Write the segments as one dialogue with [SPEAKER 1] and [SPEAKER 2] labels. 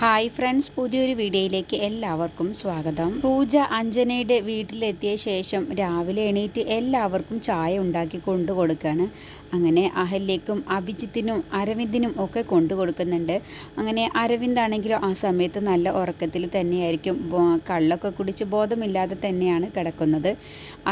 [SPEAKER 1] Hi friends പുതിയൊരു വീഡിയോയിലേക്ക് എല്ലാവർക്കും സ്വാഗതം. പൂജ അഞ്ജനയുടെ വീട്ടിലെത്തിയ ശേഷം രാവിലെ എണീറ്റ് എല്ലാവർക്കും ചായ ഉണ്ടാക്കി കൊണ്ടു കൊടുക്കുകയാണ് അങ്ങനെ അഹല്യക്കും അഭിജിത്തിനും അരവിന്ദിനും ഒക്കെ കൊണ്ടു കൊടുക്കുന്നുണ്ട്. അങ്ങനെ അരവിന്ദാണെങ്കിലും ആ സമയത്ത് നല്ല ഉറക്കത്തിൽ തന്നെയായിരിക്കും. കള്ളൊക്കെ കുടിച്ച് ബോധമില്ലാതെ തന്നെയാണ് കിടക്കുന്നത്.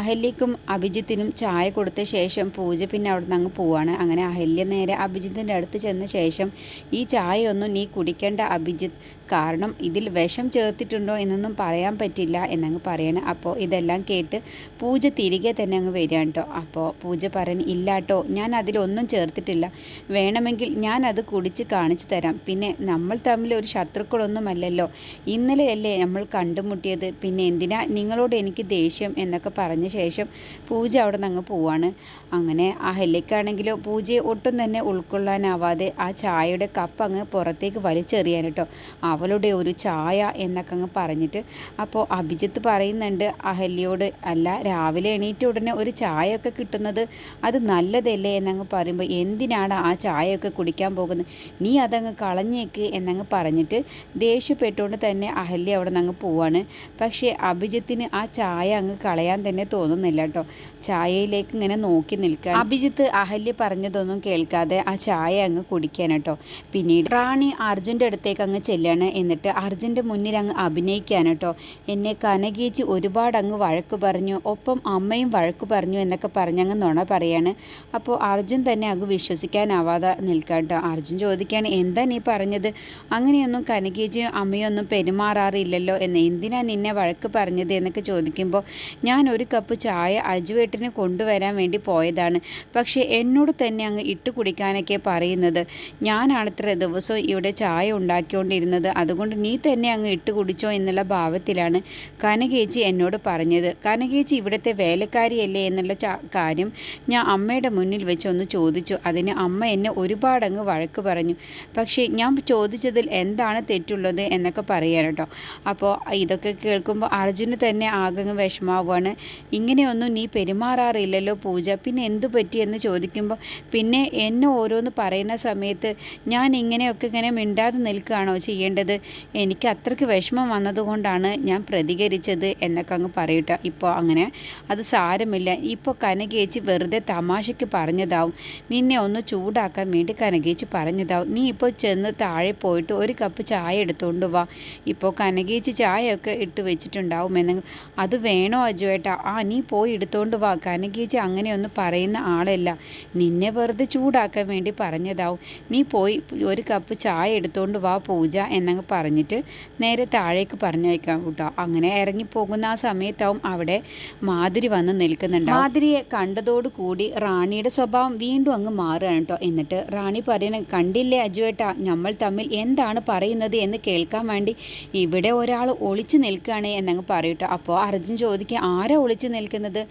[SPEAKER 1] അഹല്യക്കും അഭിജിത്തിനും ചായ കൊടുത്ത ശേഷം പൂജ പിന്നെ അവിടെ നിന്ന് അങ്ങ് പോവാണ്. അങ്ങനെ അഹല്യ നേരെ അഭിജിത്തിന്റെ അടുത്ത് ചെന്ന ശേഷം ഈ ചായയൊന്നും നീ കുടിക്കേണ്ട അഭിജിത്ത്. കാരണം ഇതിൽ വിഷം ചേർത്തിട്ടുണ്ടോ എന്നൊന്നും പറയാൻ പറ്റില്ല എന്നങ്ങ് പറയണം. അപ്പോൾ ഇതെല്ലാം കേട്ട് പൂജ തിരികെ തന്നെ അങ്ങ് വരികയാണ് കേട്ടോ അപ്പോൾ പൂജ പറയണ ഇല്ലാട്ടോ ഞാൻ അതിലൊന്നും ചേർത്തിട്ടില്ല. വേണമെങ്കിൽ ഞാൻ അത് കുടിച്ച് കാണിച്ചു തരാം. പിന്നെ നമ്മൾ തമ്മിൽ ഒരു ശത്രുക്കളൊന്നുമല്ലല്ലോ. ഇന്നലെയല്ലേ നമ്മൾ കണ്ടുമുട്ടിയത്? പിന്നെ എന്തിനാ നിങ്ങളോട് എനിക്ക് ദേഷ്യം എന്നൊക്കെ പറഞ്ഞ ശേഷം പൂജ അവിടെ നിന്ന് അങ്ങ് പോവാണ്. അങ്ങനെ ആ ഹെല്ലിക്കാണെങ്കിലോ പൂജയെ ഒട്ടും തന്നെ ഉൾക്കൊള്ളാനാവാതെ ആ ചായയുടെ കപ്പ് അങ്ങ് പുറത്തേക്ക് വലിച്ചെറിയാൻ കേട്ടോ അവളുടെ ഒരു ചായ എന്നൊക്കെ അങ്ങ് പറഞ്ഞിട്ട് അപ്പോൾ അഭിജിത്ത് പറയുന്നുണ്ട് അഹല്യോട് അല്ല രാവിലെ എണീറ്റ ഉടനെ ഒരു ചായയൊക്കെ കിട്ടുന്നത് അത് നല്ലതല്ലേ എന്നങ്ങ് പറയുമ്പോൾ എന്തിനാണ് ആ ചായയൊക്കെ കുടിക്കാൻ പോകുന്നത് നീ അതങ്ങ് കളഞ്ഞേക്ക് എന്നങ്ങ് പറഞ്ഞിട്ട് ദേഷ്യപ്പെട്ടുകൊണ്ട് തന്നെ അഹല്യ അവിടെ നിന്ന് അങ്ങ് പോവാണ്. പക്ഷേ അഭിജിത്തിന് ആ ചായ അങ്ങ് കളയാൻ തന്നെ തോന്നുന്നില്ല കേട്ടോ ചായയിലേക്ക് ഇങ്ങനെ നോക്കി നിൽക്കുക അഭിജിത്ത് അഹല്യ പറഞ്ഞതൊന്നും കേൾക്കാതെ ആ ചായ അങ്ങ് കുടിക്കാൻ കേട്ടോ പിന്നീട് റാണി അർജുന്റെ അടുത്തേക്ക് അങ്ങ് ചെല്ലാണ്. എന്നിട്ട് അർജുന്റെ മുന്നിൽ അങ്ങ് അഭിനയിക്കാൻ കേട്ടോ എന്നെ കനകീച്ച് ഒരുപാട് അങ്ങ് വഴക്ക് പറഞ്ഞു. ഒപ്പം അമ്മയും വഴക്ക് പറഞ്ഞു എന്നൊക്കെ പറഞ്ഞങ്ങ് നുണ പറയാണ്. അപ്പോൾ അർജുൻ തന്നെ അങ്ങ് വിശ്വസിക്കാനാവാതെ നിൽക്കാം കേട്ടോ അർജുൻ ചോദിക്കുകയാണ് എന്താ നീ പറഞ്ഞത്? അങ്ങനെയൊന്നും കനകേജിയും അമ്മയൊന്നും പെരുമാറാറില്ലല്ലോ എന്ന്. എന്തിനാ നിന്നെ വഴക്ക് പറഞ്ഞത്? എന്നൊക്കെ ചോദിക്കുമ്പോൾ ഞാൻ ഒരു കപ്പ് ചായ അജുവേട്ടിന് കൊണ്ടുവരാൻ വേണ്ടി പോയതാണ്. പക്ഷേ എന്നോട് തന്നെ അങ്ങ് ഇട്ട് കുടിക്കാനൊക്കെ പറയുന്നത്. ഞാനാണത്ര ദിവസവും ഇവിടെ ചായ ഉണ്ടാക്കിക്കൊണ്ടിരുന്നത്. അതുകൊണ്ട് നീ തന്നെ അങ്ങ് ഇട്ട് കുടിച്ചോ എന്നുള്ള ഭാവത്തിലാണ് കനകേച്ചി എന്നോട് പറഞ്ഞത്. കനകേച്ചി ഇവിടുത്തെ വേലക്കാരിയല്ലേ എന്നുള്ള കാര്യം ഞാൻ അമ്മയുടെ മുന്നിൽ വെച്ചൊന്ന് ചോദിച്ചു. അതിന് അമ്മ എന്നെ ഒരുപാടങ്ങ് വഴക്ക് പറഞ്ഞു. പക്ഷേ ഞാൻ ചോദിച്ചതിൽ എന്താണ് തെറ്റുള്ളത് എന്നൊക്കെ പറയാൻ കേട്ടോ. അപ്പോൾ ഇതൊക്കെ കേൾക്കുമ്പോൾ അർജുന് തന്നെ ആകെ വിഷമാവുകയാണ് ഇങ്ങനെയൊന്നും നീ പെരുമാറാറില്ലല്ലോ പൂജ. പിന്നെ എന്തു പറ്റിയെന്ന് ചോദിക്കുമ്പോൾ പിന്നെ എന്നെ ഓരോന്ന് പറയുന്ന സമയത്ത് ഞാൻ ഇങ്ങനെയൊക്കെ ഇങ്ങനെ മിണ്ടാതെ നിൽക്കുകയാണോ ചെയ്യേണ്ടത്? എനിക്ക് അത്രയ്ക്ക് വിഷമം വന്നതുകൊണ്ടാണ് ഞാൻ പ്രതികരിച്ചത് എന്നൊക്കെ അങ്ങ് പറയട്ടെ ഇപ്പോൾ അങ്ങനെ അത് സാരമില്ല. ഇപ്പോൾ കനകേച്ചി വെറുതെ തമാശയ്ക്ക് പറഞ്ഞതാവും. നിന്നെ ഒന്ന് ചൂടാക്കാൻ വേണ്ടി കനകേച്ചി പറഞ്ഞതാവും. നീ ഇപ്പോൾ ചെന്ന് താഴെ പോയിട്ട് ഒരു കപ്പ് ചായ എടുത്തുകൊണ്ട് വാ. ഇപ്പോൾ കനകേച്ചി ചായയൊക്കെ ഇട്ട് വെച്ചിട്ടുണ്ടാവും എന്ന്. അത് വേണോ അജുവേട്ടാ? ആ നീ പോയി എടുത്തുകൊണ്ട് വാ. കനകേച്ചി അങ്ങനെയൊന്നും പറയുന്ന ആളല്ല. നിന്നെ വെറുതെ ചൂടാക്കാൻ വേണ്ടി പറഞ്ഞതാവും. നീ പോയി ഒരു കപ്പ് ചായ എടുത്തുകൊണ്ട് വാ പൂജ എന്നങ്ങ് പറഞ്ഞിട്ട് നേരെ താഴേക്ക് പറഞ്ഞയക്കാം കേട്ടോ. അങ്ങനെ ഇറങ്ങിപ്പോകുന്ന ആ സമയത്താവും അവിടെ മാതിരി വന്ന് നിൽക്കുന്നുണ്ട് മാതിരിയെ കണ്ടതോടുകൂടി റാണിയുടെ സ്വഭാവം വീണ്ടും അങ്ങ് മാറുകയാണ് കേട്ടോ എന്നിട്ട് റാണി പറയണ കണ്ടില്ലേ അജുവേട്ട നമ്മൾ തമ്മിൽ എന്താണ് പറയുന്നത് എന്ന് കേൾക്കാൻ വേണ്ടി ഇവിടെ ഒരാൾ ഒളിച്ചു നിൽക്കുകയാണ് എന്നങ്ങ് പറയൂട്ടോ അപ്പോൾ അർജുൻ ചോദിക്കുക ആരാ ഒളിച്ചു നിൽക്കുന്നത്?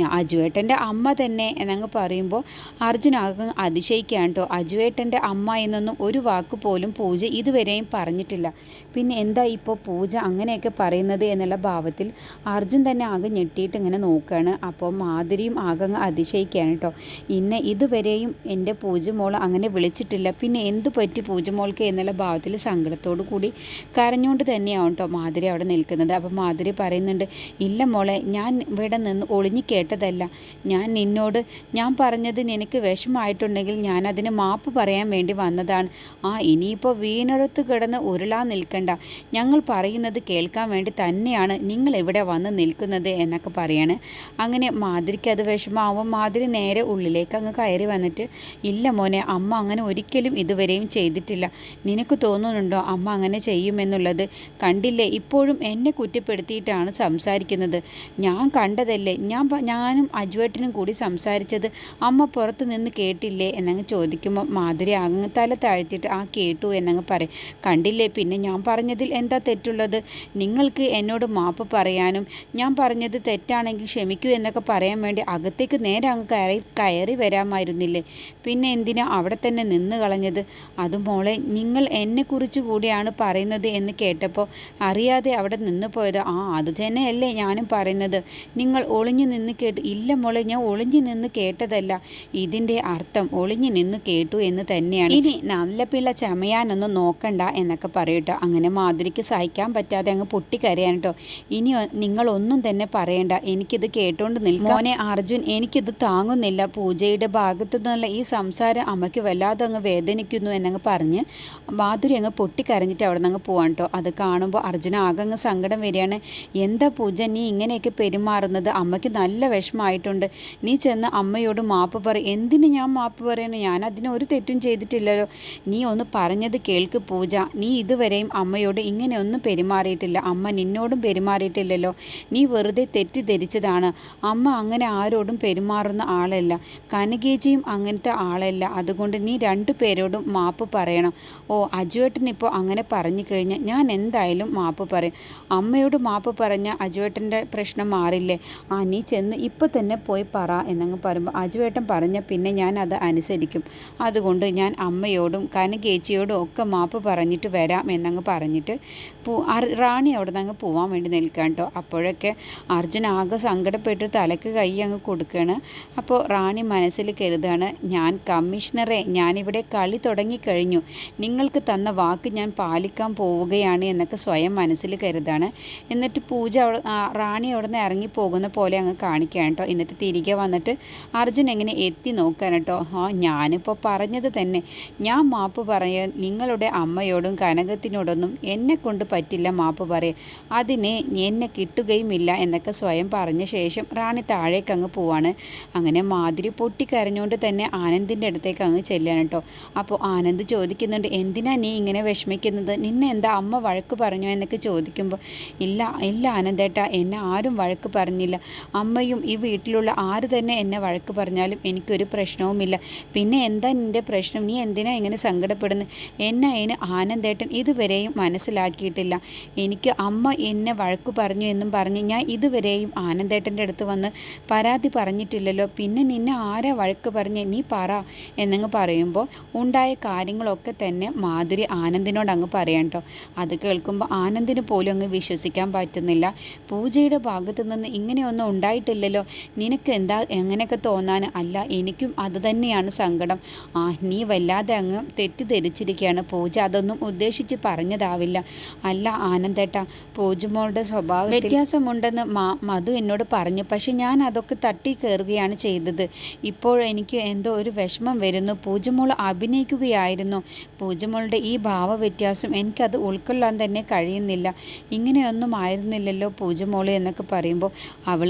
[SPEAKER 1] അജുവേട്ടന്റെ അമ്മ തന്നെ എന്നങ്ങ് പറയുമ്പോൾ അർജുൻ ആകെ അതിശയിക്കുകയാണ് കേട്ടോ. അജുവേട്ടന്റെ അമ്മ എന്നൊന്നും ഒരു വാക്ക് പോലും പൂജ ഇതുവരെയും പറഞ്ഞിട്ടില്ല. പിന്നെ എന്താ ഇപ്പോൾ പൂജ അങ്ങനെയൊക്കെ പറയുന്നത് എന്നുള്ള ഭാവത്തിൽ അർജുൻ തന്നെ ആകെ ഞെട്ടിയിട്ട് ഇങ്ങനെ നോക്കുകയാണ്. അപ്പോൾ മാധുരിയും ആകെ അങ്ങ് അതിശയിക്കുകയാണ് കേട്ടോ. ഇന്നെ ഇതുവരെയും എന്റെ പൂജമോൾ അങ്ങനെ വിളിച്ചിട്ടില്ല. പിന്നെ എന്ത് പറ്റി പൂജമോൾക്ക് എന്നുള്ള ഭാവത്തിൽ സങ്കടത്തോടു കൂടി കരഞ്ഞുകൊണ്ട് തന്നെയാവും കേട്ടോ മാധുരി അവിടെ നിൽക്കുന്നത്. അപ്പോൾ മാധുരി പറയുന്നുണ്ട് ഇല്ല മോളെ ഞാൻ ഇവിടെ നിന്ന് ഒളിഞ്ഞു കേട്ടതല്ല. ഞാൻ നിന്നോട് ഞാൻ പറഞ്ഞത് നിനക്ക് വിഷമായിട്ടുണ്ടെങ്കിൽ ഞാൻ അതിന് മാപ്പ് പറയാൻ വേണ്ടി വന്നതാണ്. ആ ഇനിയിപ്പോൾ വീണടുത്ത് കിടന്ന് ഉരുളാ നിൽക്കണ്ട. ഞങ്ങൾ പറയുന്നത് കേൾക്കാൻ വേണ്ടി തന്നെയാണ് നിങ്ങൾ ഇവിടെ വന്ന് നിൽക്കുന്നത് എന്നൊക്കെ പറയാണ്. അങ്ങനെ മാതിരിക്ക് അത് വിഷമാവും. മാതിരി നേരെ ഉള്ളിലേക്ക് അങ്ങ് കയറി വന്നിട്ട് ഇല്ല മോനെ അമ്മ അങ്ങനെ ഒരിക്കലും ഇതുവരെയും ചെയ്തിട്ടില്ല. നിനക്ക് തോന്നുന്നുണ്ടോ അമ്മ അങ്ങനെ ചെയ്യുമെന്നുള്ളത്? കണ്ടില്ലേ ഇപ്പോഴും എന്നെ കുറ്റപ്പെടുത്തിയിട്ടാണ് സംസാരിക്കുന്നത്. ഞാൻ കണ്ടതല്ലേ ഞാൻ ഞാനും അജുവേട്ടനും കൂടി സംസാരിച്ചത് അമ്മ പുറത്ത് നിന്ന് കേട്ടില്ലേ? എന്നങ്ങ് ചോദിക്കുമ്പോൾ മാധുരി അങ്ങ് തല താഴ്ത്തിയിട്ട് ആ കേട്ടു എന്നങ്ങ് പറയും. കണ്ടില്ലേ? പിന്നെ ഞാൻ പറഞ്ഞതിൽ എന്താ തെറ്റുള്ളത്? നിങ്ങൾക്ക് എന്നോട് മാപ്പ് പറയാനും ഞാൻ പറഞ്ഞത് തെറ്റാണെങ്കിൽ ക്ഷമിക്കൂ എന്നൊക്കെ പറയാൻ വേണ്ടി അകത്തേക്ക് നേരെ അങ്ങ് കയറി കയറി വരാമായിരുന്നില്ലേ? പിന്നെ എന്തിനാ അവിടെ തന്നെ നിന്ന് കളഞ്ഞത്? അത് മോളെ നിങ്ങൾ എന്നെക്കുറിച്ച് കൂടിയാണ് പറയുന്നത് എന്ന് കേട്ടപ്പോൾ അറിയാതെ അവിടെ നിന്ന് പോയത്. ആ അത് തന്നെയല്ലേ ഞാനും പറയുന്നത്. നിങ്ങൾ ഒളിഞ്ഞു നിന്ന് കേട്ടു ഇല്ല മോളെ ഞാൻ ഒളിഞ്ഞു നിന്ന് കേട്ടതല്ല. ഇതിന്റെ അർത്ഥം ഒളിഞ്ഞു നിന്ന് കേട്ടു എന്ന് തന്നെയാണ്. ഇനി നല്ല പിള്ള ചമയാനൊന്നും നോക്കണ്ട എന്നൊക്കെ പറയട്ടോ. അങ്ങനെ മാധുരിക്ക് സഹിക്കാൻ പറ്റാതെ അങ്ങ് പൊട്ടിക്കരയാൻ കേട്ടോ ഇനി നിങ്ങളൊന്നും തന്നെ പറയണ്ട. എനിക്കിത് കേട്ടോണ്ട് നിൽക്കാം. മോനെ അർജുൻ എനിക്കിത് താങ്ങുന്നില്ല. പൂജയുടെ ഭാഗത്തു നിന്നുള്ള ഈ സംസാരം അമ്മയ്ക്ക് വല്ലാതെ അങ്ങ് വേദനിക്കുന്നു എന്നങ്ങ് പറഞ്ഞ് മാധുരി അങ്ങ് പൊട്ടിക്കരഞ്ഞിട്ട് അവിടെ നിന്ന് അങ്ങ് പോവാൻ കേട്ടോ അത് കാണുമ്പോൾ അർജുന ആകെ അങ്ങ് സങ്കടം വരികയാണ്. എന്താ പൂജ നീ ഇങ്ങനെയൊക്കെ പെരുമാറുന്നത്? അമ്മയ്ക്ക് നല്ല വിഷമമായിട്ടുണ്ട്. നീ ചെന്ന് അമ്മയോട് മാപ്പ് പറ. എന്തിന് ഞാൻ മാപ്പ് പറയണം? ഞാൻ അതിന് ഒരു തെറ്റും ചെയ്തിട്ടില്ലല്ലോ. നീ ഒന്ന് പറഞ്ഞത് കേൾക്ക് പൂജ. നീ ഇതുവരെയും അമ്മയോട് ഇങ്ങനെയൊന്നും പെരുമാറിയിട്ടില്ല. അമ്മ നിന്നോടും പെരുമാറിയിട്ടില്ലല്ലോ. നീ വെറുതെ തെറ്റിദ്ധരിച്ചതാണ്. അമ്മ അങ്ങനെ ആരോടും പെരുമാറുന്ന ആളല്ല. കനകേജിയും അങ്ങനത്തെ ആളല്ല. അതുകൊണ്ട് നീ രണ്ടു പേരോടും മാപ്പ് പറയണം. ഓ അജുവേട്ടൻ ഇപ്പോൾ അങ്ങനെ പറഞ്ഞു കഴിഞ്ഞാൽ ഞാൻ എന്തായാലും മാപ്പ് പറയും. അമ്മയോട് മാപ്പ് പറഞ്ഞ അജുവേട്ടന്റെ പ്രശ്നം മാറില്ലേ? ആ നീ ചെന്ന് ഇപ്പോൾ തന്നെ പോയി പറ എന്നങ്ങ് പറയുമ്പോൾ അജുവേട്ടൻ പറഞ്ഞ പിന്നെ ഞാൻ അത് അനുസരിക്കും. അതുകൊണ്ട് ഞാൻ അമ്മയോടും കനകേച്ചിയോടും ഒക്കെ മാപ്പ് പറഞ്ഞിട്ട് വരാം എന്നങ്ങ് പറഞ്ഞിട്ട് പൂ റാണി അവിടെ നിന്ന് അങ്ങ് പോവാൻ വേണ്ടി നിൽക്കാൻ കേട്ടോ. അപ്പോഴൊക്കെ അർജുൻ ആകെ സങ്കടപ്പെട്ട് തലക്ക് കൈ അങ്ങ് കൊടുക്കുകയാണ് അപ്പോൾ റാണി മനസ്സിൽ കരുതാണ് ഞാൻ കമ്മീഷണറെ ഞാനിവിടെ കളി തുടങ്ങിക്കഴിഞ്ഞു നിങ്ങൾക്ക് തന്ന വാക്ക് ഞാൻ പാലിക്കാൻ പോവുകയാണ് എന്നൊക്കെ സ്വയം മനസ്സിൽ കരുതാണ്. എന്നിട്ട് പൂജ റാണി അവിടെ നിന്ന് ഇറങ്ങി പോകുന്ന പോലെ അങ്ങ് കാണിക്കുകയാണ് കേട്ടോ. എന്നിട്ട് തിരികെ വന്നിട്ട് അർജുൻ എങ്ങനെ എത്തി നോക്കാൻ കേട്ടോ. ആ ഞാനിപ്പോൾ പറഞ്ഞത് തന്നെ. ഞാൻ മാപ്പ് പറയാൻ നിങ്ങളുടെ അമ്മയോടും കനകത്തിനോടൊന്നും എന്നെ കൊണ്ട് പറ്റില്ല മാപ്പ് പറയാൻ. അതിനെ എന്നെ കിട്ടുകയുമില്ല എന്നൊക്കെ സ്വയം പറഞ്ഞ ശേഷം റാണി താഴേക്ക് അങ്ങ് പോവാണ്. അങ്ങനെ മാതിരി പൊട്ടിക്കരഞ്ഞുകൊണ്ട് തന്നെ ആനന്ദിന്റെ അടുത്തേക്ക് അങ്ങ് ചെല്ലാണ് കേട്ടോ. അപ്പോൾ ആനന്ദ് ചോദിക്കുന്നുണ്ട് എന്തിനാ നീ ഇങ്ങനെ വിഷമിക്കുന്നത്? നിന്നെ എന്താ അമ്മ വഴക്ക് പറഞ്ഞു? എന്നൊക്കെ ചോദിക്കുമ്പോൾ ഇല്ല ഇല്ല ആനന്ദേട്ടാ എന്നെ ആരും വഴക്ക് പറഞ്ഞില്ല. അമ്മയും ഈ വീട്ടിലുള്ള ആര് തന്നെ എന്നെ വഴക്ക് പറഞ്ഞാലും എനിക്കൊരു പ്രശ്നവുമില്ല. പിന്നെ എന്താ നിന്റെ പ്രശ്നം? നീ എന്തിനാ ഇങ്ങനെ സങ്കടപ്പെടുന്നത് എന്നെ അതിന് ആനന്ദേട്ടൻ ഇതുവരെയും മനസ്സിലാക്കിയിട്ടില്ല. എനിക്ക് അമ്മ എന്നെ വഴക്ക് പറഞ്ഞു എന്നും പറഞ്ഞ് ഞാൻ ഇതുവരെയും ആനന്ദേട്ടന്റെ അടുത്ത് വന്ന് പരാതി പറഞ്ഞിട്ടില്ലല്ലോ. പിന്നെ നിന്നെ ആരാ വഴക്ക് പറഞ്ഞ്? നീ പറ എന്നങ്ങ് പറയുമ്പോൾ ഉണ്ടായ കാര്യങ്ങളൊക്കെ തന്നെ മാധുരി ആനന്ദിനോട് അങ്ങ് പറയാം അത് കേൾക്കുമ്പോൾ ആനന്ദിന് പോലും അങ്ങ് വിശ്വസിക്കാൻ പറ്റുന്നില്ല. പൂജയുടെ ഭാഗത്തു നിന്ന് ഇങ്ങനെയൊന്നും ഉണ്ടായിട്ടില്ലല്ലോ നിനക്ക് എന്താ എങ്ങനെയൊക്കെ തോന്നാൻ? അല്ല എനിക്കും അത് തന്നെയാണ് സങ്കടം. ആ നീ വല്ലാതെ അങ്ങ് തെറ്റിദ്ധരിച്ചിരിക്കുകയാണ്. പൂജ അതൊന്നും ഉദ്ദേശിച്ച് പറഞ്ഞതാവില്ല. അല്ല ആനന്ദേട്ട പൂജമോളുടെ സ്വഭാവം വ്യത്യാസമുണ്ടെന്ന് മാ മധു എന്നോട് പറഞ്ഞു. പക്ഷെ ഞാൻ അതൊക്കെ തട്ടി കയറുകയാണ് ചെയ്തത്. ഇപ്പോൾ എനിക്ക് എന്തോ ഒരു വിഷമം വരുന്നു. പൂജമോൾ അഭിനയിക്കുകയായിരുന്നു. പൂജമോളുടെ ഈ ഭാവ വ്യത്യാസം എനിക്കത് ഉൾക്കൊള്ളാൻ തന്നെ കഴിയുന്നില്ല. ഇങ്ങനെയൊന്നും ആയിരുന്നില്ലല്ലോ പൂജമോൾ എന്നൊക്കെ പറയുമ്പോൾ. അവൾ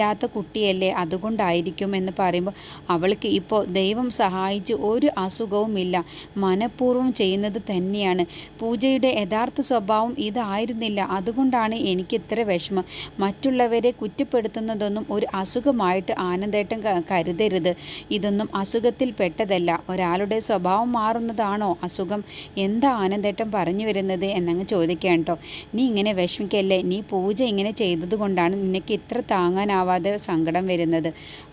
[SPEAKER 1] സുഖമില്ലാത്ത കുട്ടിയല്ലേ അതുകൊണ്ടായിരിക്കും എന്ന് പറയുമ്പോൾ അവൾക്ക് ഇപ്പോൾ ദൈവം സഹായിച്ച് ഒരു അസുഖവുമില്ല മനഃപൂർവം ചെയ്യുന്നത് തന്നെയാണ്. പൂജയുടെ യഥാർത്ഥ സ്വഭാവം ഇതായിരുന്നില്ല. അതുകൊണ്ടാണ് എനിക്ക് ഇത്ര വിഷമം. മറ്റുള്ളവരെ കുറ്റപ്പെടുത്തുന്നതൊന്നും ഒരു അസുഖമായിട്ട് ആനന്ദേട്ടൻ കരുതരുത്. ഇതൊന്നും അസുഖത്തിൽ പെട്ടതല്ല. ഒരാളുടെ സ്വഭാവം മാറുന്നതാണോ അസുഖം? എന്താ ആനന്ദേട്ടൻ പറഞ്ഞു വരുന്നത് എന്നങ്ങ് ചോദിക്കാൻ കേട്ടോ. നീ ഇങ്ങനെ വിഷമിക്കല്ലേ? നീ പൂജ ഇങ്ങനെ ചെയ്തത് കൊണ്ടാണ് നിനക്ക് ഇത്ര താങ്ങാനാവാതെ സങ്കടം വരുന്നത്.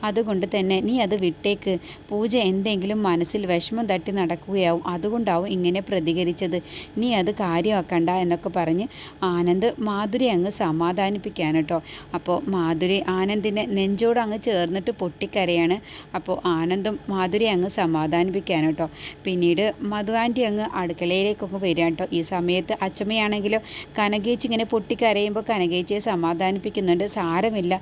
[SPEAKER 1] അതുകൊണ്ട് തന്നെ നീ അത് വിട്ടേക്ക്. പൂജ എന്തെങ്കിലും മനസ്സിൽ വിഷമം തട്ടി നടക്കുകയാവും. അതുകൊണ്ടാവും ഇങ്ങനെ പ്രതികരിച്ചത്. നീ അത് കാര്യമാക്കണ്ട എന്നൊക്കെ പറഞ്ഞ് ആനന്ദ് മാധുരി അങ്ങ് സമാധാനിപ്പിക്കാൻ കേട്ടോ. അപ്പോൾ മാധുരി ആനന്ദിനെ നെഞ്ചോട് അങ്ങ് ചേർന്നിട്ട് പൊട്ടിക്കരയാണ്. അപ്പോൾ ആനന്ദും മാധുരി അങ്ങ് സമാധാനിപ്പിക്കാൻ കേട്ടോ. പിന്നീട് മധു ആന്റി അങ്ങ് അടുക്കളയിലേക്കൊക്കെ വരിക കേട്ടോ. ഈ സമയത്ത് അച്ചമ്മയാണെങ്കിലോ കനകേച്ചി ഇങ്ങനെ പൊട്ടിക്കരയുമ്പോൾ കനകേച്ചിയെ സമാധാനിപ്പിക്കുന്നുണ്ട്. സാരമില്ല.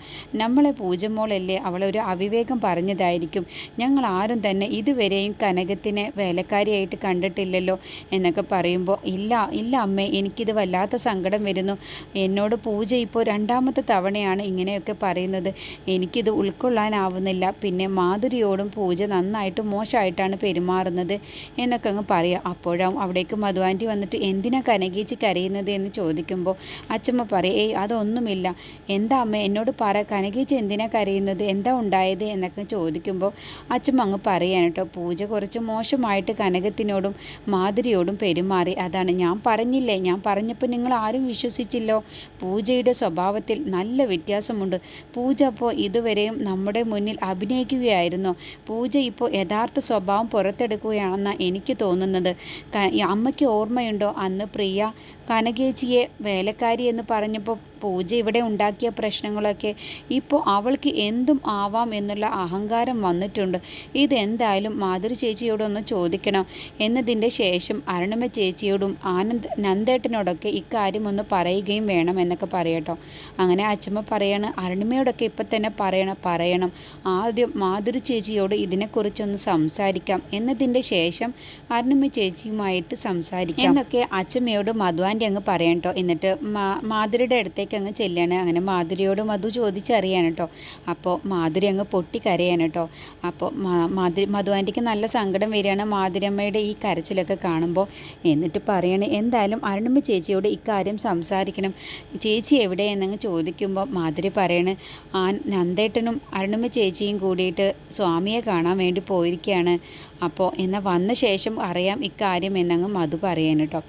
[SPEAKER 1] നമ്മളെ പൂജമോളല്ലേ അവളൊരു അവിവേകം പറഞ്ഞതായിരിക്കും. ഞങ്ങൾ ആരും തന്നെ ഇതുവരെയും കനകത്തിനെ വേലക്കാരിയായിട്ട് കണ്ടിട്ടില്ലല്ലോ എന്നൊക്കെ പറയുമ്പോൾ ഇല്ല ഇല്ല അമ്മേ എനിക്കിത് വല്ലാത്ത സങ്കടം വരുന്നു. എന്നോട് പൂജ ഇപ്പോൾ രണ്ടാമത്തെ തവണയാണ് ഇങ്ങനെയൊക്കെ പറയുന്നത്. എനിക്കിത് ഉൾക്കൊള്ളാനാവുന്നില്ല. പിന്നെ മാധുരിയോടും പൂജ നന്നായിട്ട് മോശമായിട്ടാണ് പെരുമാറുന്നത് എന്നൊക്കെ അങ്ങ് പറയുക. അപ്പോഴാവും അവിടേക്ക് മധുവാന്റി വന്നിട്ട് എന്തിനാ കനകീച്ച് കരയുന്നത് എന്ന് ചോദിക്കുമ്പോൾ അച്ഛമ്മ പറയും ഏയ് അതൊന്നുമില്ല. എന്താ അമ്മ എന്നോട് പറ കനകീച്ച് എന്തിനാ കരയുന്നത്? എന്താ ഉണ്ടായത്? എന്നൊക്കെ ചോദിക്കുമ്പോൾ അച്ഛൻ അങ്ങ് പറയാൻ കേട്ടോ പൂജ കുറച്ച് മോശമായിട്ട് കനകത്തിനോടും മാധുരിയോടും പെരുമാറി. അതാണ് ഞാൻ പറഞ്ഞില്ലേ? ഞാൻ പറഞ്ഞപ്പോൾ നിങ്ങൾ ആരും വിശ്വസിച്ചില്ലോ? പൂജയുടെ സ്വഭാവത്തിൽ നല്ല വ്യത്യാസമുണ്ട്. പൂജ അപ്പോൾ ഇതുവരെയും നമ്മുടെ മുന്നിൽ അഭിനയിക്കുകയായിരുന്നു. പൂജ ഇപ്പോൾ യഥാർത്ഥ സ്വഭാവം പുറത്തെടുക്കുകയാണെന്നാണ് എനിക്ക് തോന്നുന്നത്. അമ്മയ്ക്ക് ഓർമ്മയുണ്ടോ? അന്ന് പ്രിയ കനകേച്ചിയെ വേലക്കാരി എന്ന് പറഞ്ഞപ്പോൾ പൂജ ഇവിടെ ഉണ്ടാക്കിയ പ്രശ്നങ്ങളൊക്കെ ഇപ്പോൾ അവൾക്ക് എന്തും ആവാം എന്നുള്ള അഹങ്കാരം വന്നിട്ടുണ്ട്. ഇതെന്തായാലും മാധുരി ചേച്ചിയോടൊന്ന് ചോദിക്കണം. എന്നതിന്റെ ശേഷം അരുണിമ ചേച്ചിയോടും ആനന്ദ് നന്ദേട്ടനോടൊക്കെ ഇക്കാര്യം ഒന്ന് പറയുകയും വേണം എന്നൊക്കെ പറയട്ടോ. അങ്ങനെ അച്ഛമ്മ പറയാണ് അരുണിമയോടൊക്കെ ഇപ്പം തന്നെ പറയണം പറയണം. ആദ്യം മാധുരി ചേച്ചിയോട് ഇതിനെക്കുറിച്ചൊന്ന് സംസാരിക്കാം. എന്നതിന്റെ ശേഷം അരുണിമ ചേച്ചിയുമായിട്ട് സംസാരിക്കാം. എന്നൊക്കെ അച്ഛമ്മയോട് മധുവാന്റെ അങ്ങ് പറയണം കേട്ടോ എന്നിട്ട് മാധുരിയുടെ അടുത്തേക്ക് അങ്ങ് ചെല്ലുകയാണ് അങ്ങനെ മാധുരിയോട് മധു ചോദിച്ചറിയാണ് കേട്ടോ അപ്പോൾ മാധുരി അങ്ങ് പൊട്ടി കരയാണ് കേട്ടോ അപ്പോൾ മാധുരി മധു ആന്റിക്ക് നല്ല സങ്കടം വരികയാണ് മാധുരമ്മയുടെ ഈ കരച്ചിലൊക്കെ കാണുമ്പോൾ എന്നിട്ട് പറയണേ എന്തായാലും അരുണമ്മ ചേച്ചിയോട് ഇക്കാര്യം സംസാരിക്കണം. ചേച്ചി എവിടെ? എന്നങ്ങ് ചോദിക്കുമ്പോൾ മാധുരി പറയണ് ആ നന്ദേട്ടനും അരുണമ്മ ചേച്ചിയും കൂടിയിട്ട് സ്വാമിയെ കാണാൻ വേണ്ടി പോയിരിക്കുകയാണ് അപ്പോൾ എന്നാൽ വന്ന ശേഷം അറിയാം ഇക്കാര്യം എന്നങ്ങ് മധു പറയാൻ കേട്ടോ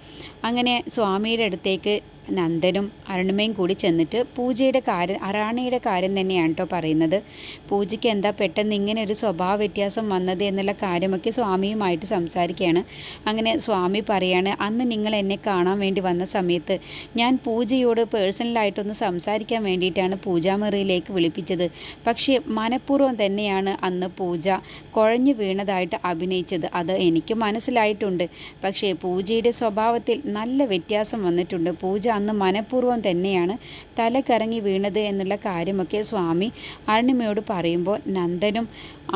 [SPEAKER 1] അങ്ങനെ സ്വാമിയുടെ അടുത്തേക്ക് നന്ദനും അരുണിമയും കൂടി ചെന്നിട്ട് പൂജയുടെ കാര്യം അറാണിയുടെ കാര്യം തന്നെയാണ് കേട്ടോ പറയുന്നത്. പൂജയ്ക്ക് എന്താ പെട്ടെന്ന് ഇങ്ങനെ ഒരു സ്വഭാവ വ്യത്യാസം വന്നത് എന്നുള്ള കാര്യമൊക്കെ സ്വാമിയുമായിട്ട് സംസാരിക്കുകയാണ്. അങ്ങനെ സ്വാമി പറയാണ് അന്ന് നിങ്ങൾ എന്നെ കാണാൻ വേണ്ടി വന്ന സമയത്ത് ഞാൻ പൂജയോട് പേഴ്സണലായിട്ടൊന്ന് സംസാരിക്കാൻ വേണ്ടിയിട്ടാണ് പൂജാമുറിയിലേക്ക് വിളിപ്പിച്ചത്. പക്ഷേ മനഃപൂർവം തന്നെയാണ് അന്ന് പൂജ കുഴഞ്ഞു വീണതായിട്ട് അഭിനയിച്ചത്. അത് എനിക്ക് മനസ്സിലായിട്ടുണ്ട്. പക്ഷേ പൂജയുടെ സ്വഭാവത്തിൽ നല്ല വ്യത്യാസം വന്നിട്ടുണ്ട്. പൂജ അന്ന് മനഃപൂർവം തന്നെയാണ് തല കറങ്ങി വീണത് എന്നുള്ള കാര്യമൊക്കെ സ്വാമി അരുണിമയോട് പറയുമ്പോൾ നന്ദനും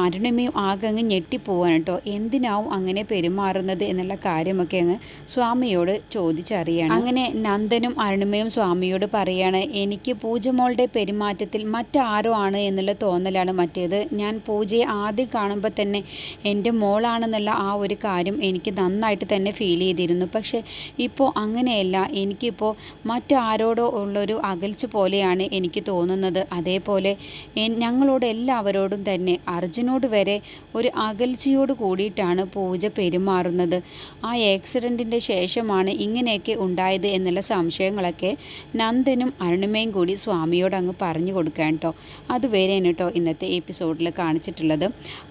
[SPEAKER 1] അരുണിമയും ആകെ അങ്ങ് ഞെട്ടിപ്പോവാണ് കേട്ടോ. എന്തിനാവും അങ്ങനെ പെരുമാറുന്നത് എന്നുള്ള കാര്യമൊക്കെ അങ്ങ് സ്വാമിയോട് ചോദിച്ചറിയാണ്. അങ്ങനെ നന്ദനും അരുണിമയും സ്വാമിയോട് പറയാണ് എനിക്ക് പൂജമോളുടെ പെരുമാറ്റത്തിൽ മറ്റാരോ ആണ് എന്നുള്ള തോന്നലാണ് മറ്റേത്. ഞാൻ പൂജയെ ആദ്യം കാണുമ്പോൾ തന്നെ എന്റെ മോളാണെന്നുള്ള ആ ഒരു കാര്യം എനിക്ക് നന്നായിട്ട് തന്നെ ഫീൽ ചെയ്തിരുന്നു. പക്ഷേ ഇപ്പോൾ അങ്ങനെയല്ല. എനിക്കിപ്പോൾ മറ്റാരോടോ ഉള്ളൊരു അകൽച്ച പോലെയാണ് എനിക്ക് തോന്നുന്നത്. അതേപോലെ ഞങ്ങളോട് എല്ലാവരോടും തന്നെ അർജുനോട് വരെ ഒരു അകൽച്ചയോട് കൂടിയിട്ടാണ് പൂജ പെരുമാറുന്നത്. ആ ആക്സിഡന്റിന്റെ ശേഷമാണ് ഇങ്ങനെയൊക്കെ ഉണ്ടായത് എന്നുള്ള സംശയങ്ങളൊക്കെ നന്ദനും അരുണിമയും കൂടി സ്വാമിയോട് അങ്ങ് പറഞ്ഞു കൊടുക്കാൻ കേട്ടോ അതുവരെയാണ് കേട്ടോ ഇന്നത്തെ എപ്പിസോഡിൽ കാണിച്ചിട്ടുള്ളത്.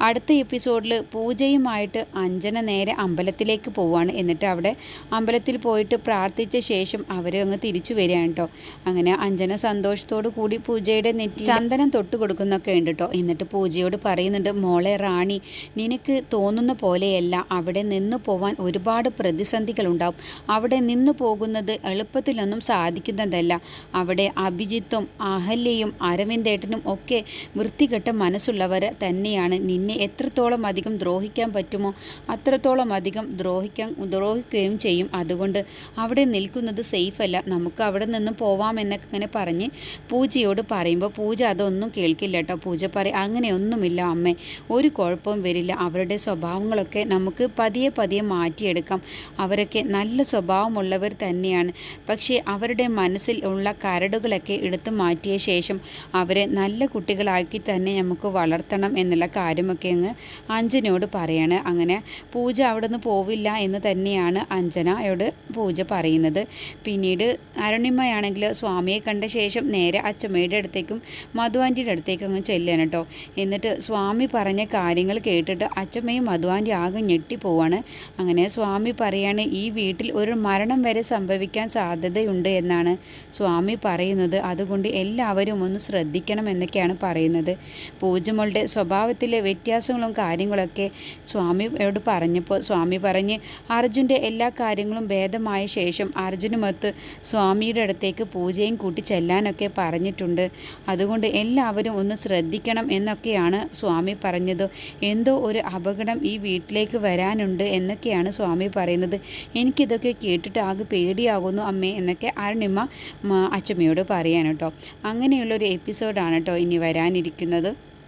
[SPEAKER 1] അടുത്ത എപ്പിസോഡിൽ പൂജയുമായിട്ട് അഞ്ജന നേരെ അമ്പലത്തിലേക്ക് പോവാണ്. എന്നിട്ട് അവിടെ അമ്പലത്തിൽ പോയിട്ട് പ്രാർത്ഥിച്ച ശേഷം അവർ അങ്ങ് തിരിച്ചു വരികയാണ് കേട്ടോ അങ്ങനെ അഞ്ജന സന്തോഷത്തോടു കൂടി പൂജയുടെ നെറ്റി ചന്ദനം തൊട്ട് കൊടുക്കുന്നൊക്കെ ഉണ്ട് കേട്ടോ എന്നിട്ട് പൂജയോട് പറയുന്നുണ്ട് മോളെ റാണി നിനക്ക് തോന്നുന്ന പോലെയല്ല. അവിടെ നിന്ന് പോവാൻ ഒരുപാട് പ്രതിസന്ധികൾ ഉണ്ടാവും അവിടെ നിന്ന് പോകുന്നത് എളുപ്പത്തിലൊന്നും സാധിക്കുന്നതല്ല. അവിടെ അഭിജിത്തും അഹല്യയും അരവിന്ദേട്ടനും ഒക്കെ വൃത്തികെട്ട മനസ്സുള്ളവർ തന്നെയാണ്. നിന്നെ എത്രത്തോളം അധികം ദ്രോഹിക്കാൻ പറ്റുമോ അത്രത്തോളം അധികം ദ്രോഹിക്കാൻ ദ്രോഹിക്കുകയും ചെയ്യും. അതുകൊണ്ട് അവിടെ നിൽക്കുന്നത് സേഫ് അല്ല നമുക്ക് അവിടെ നിന്നും പോവാമെന്നൊക്കെ ഇങ്ങനെ പറഞ്ഞ് പൂജയോട് പറയുമ്പോൾ പൂജ അതൊന്നും കേൾക്കില്ല കേട്ടോ പൂജ പറയും അങ്ങനെയൊന്നുമില്ല അമ്മേ. ഒരു കുഴപ്പവും വരില്ല. അവരുടെ സ്വഭാവങ്ങളൊക്കെ നമുക്ക് പതിയെ പതിയെ മാറ്റിയെടുക്കാം. അവരൊക്കെ നല്ല സ്വഭാവമുള്ളവർ തന്നെയാണ്. പക്ഷേ അവരുടെ മനസ്സിൽ ഉള്ള കരടുകളൊക്കെ എടുത്തു മാറ്റിയ ശേഷം അവരെ നല്ല കുട്ടികളാക്കി തന്നെ നമുക്ക് വളർത്തണം എന്നുള്ള കാര്യമൊക്കെ അങ്ങ് അഞ്ജനയോട് പറയാണ്. അങ്ങനെ പൂജ അവിടെ നിന്ന് പോവില്ല എന്ന് തന്നെയാണ് അഞ്ജനയോട് പൂജ പറയുന്നത്. പിന്നീട് അരുണിമയാണെങ്കിൽ സ്വാമിയെ കണ്ട ശേഷം നേരെ അച്ചമ്മയുടെ അടുത്തേക്കും മധുവാന്റെ അടുത്തേക്കും അങ്ങ് ചെല്ലാണ് കേട്ടോ എന്നിട്ട് സ്വാമി പറഞ്ഞ കാര്യങ്ങൾ കേട്ടിട്ട് അച്ചമ്മയും മധുവാന്റെ ആകെ ഞെട്ടിപ്പോവാണ്. അങ്ങനെ സ്വാമി പറയാണ് ഈ വീട്ടിൽ ഒരു മരണം വരെ സംഭവിക്കാൻ സാധ്യതയുണ്ട് എന്നാണ് സ്വാമി പറയുന്നത്. അതുകൊണ്ട് എല്ലാവരും ഒന്ന് ശ്രദ്ധിക്കണം എന്നൊക്കെയാണ് പറയുന്നത്. പൂജമോളുടെ സ്വഭാവത്തിലെ വ്യത്യാസങ്ങളും കാര്യങ്ങളൊക്കെ സ്വാമിയോട് പറഞ്ഞപ്പോൾ സ്വാമി പറഞ്ഞ് അർജുന്റെ എല്ലാ കാര്യങ്ങളും ഭേദമായ ശേഷം അർജുനുമൊത്ത് സ്വാമിയുടെ അടുത്തേക്ക് പൂജയും കൂട്ടി ചെല്ലാനൊക്കെ പറഞ്ഞിട്ടുണ്ട്. അതുകൊണ്ട് എല്ലാവരും ഒന്ന് ശ്രദ്ധിക്കണം എന്നൊക്കെയാണ് സ്വാമി പറഞ്ഞത്. എന്തോ ഒരു അപകടം ഈ വീട്ടിലേക്ക് വരാനുണ്ട് എന്നൊക്കെയാണ് സ്വാമി പറയുന്നത്. എനിക്കിതൊക്കെ കേട്ടിട്ട് ആകെ പേടിയാകുന്നു അമ്മേ എന്നൊക്കെ അരുണിമ അച്ചമ്മയോട് പറയാൻ കേട്ടോ. അങ്ങനെയുള്ളൊരു എപ്പിസോഡാണ് കേട്ടോ ഇനി വരാനിരിക്കുന്നത്.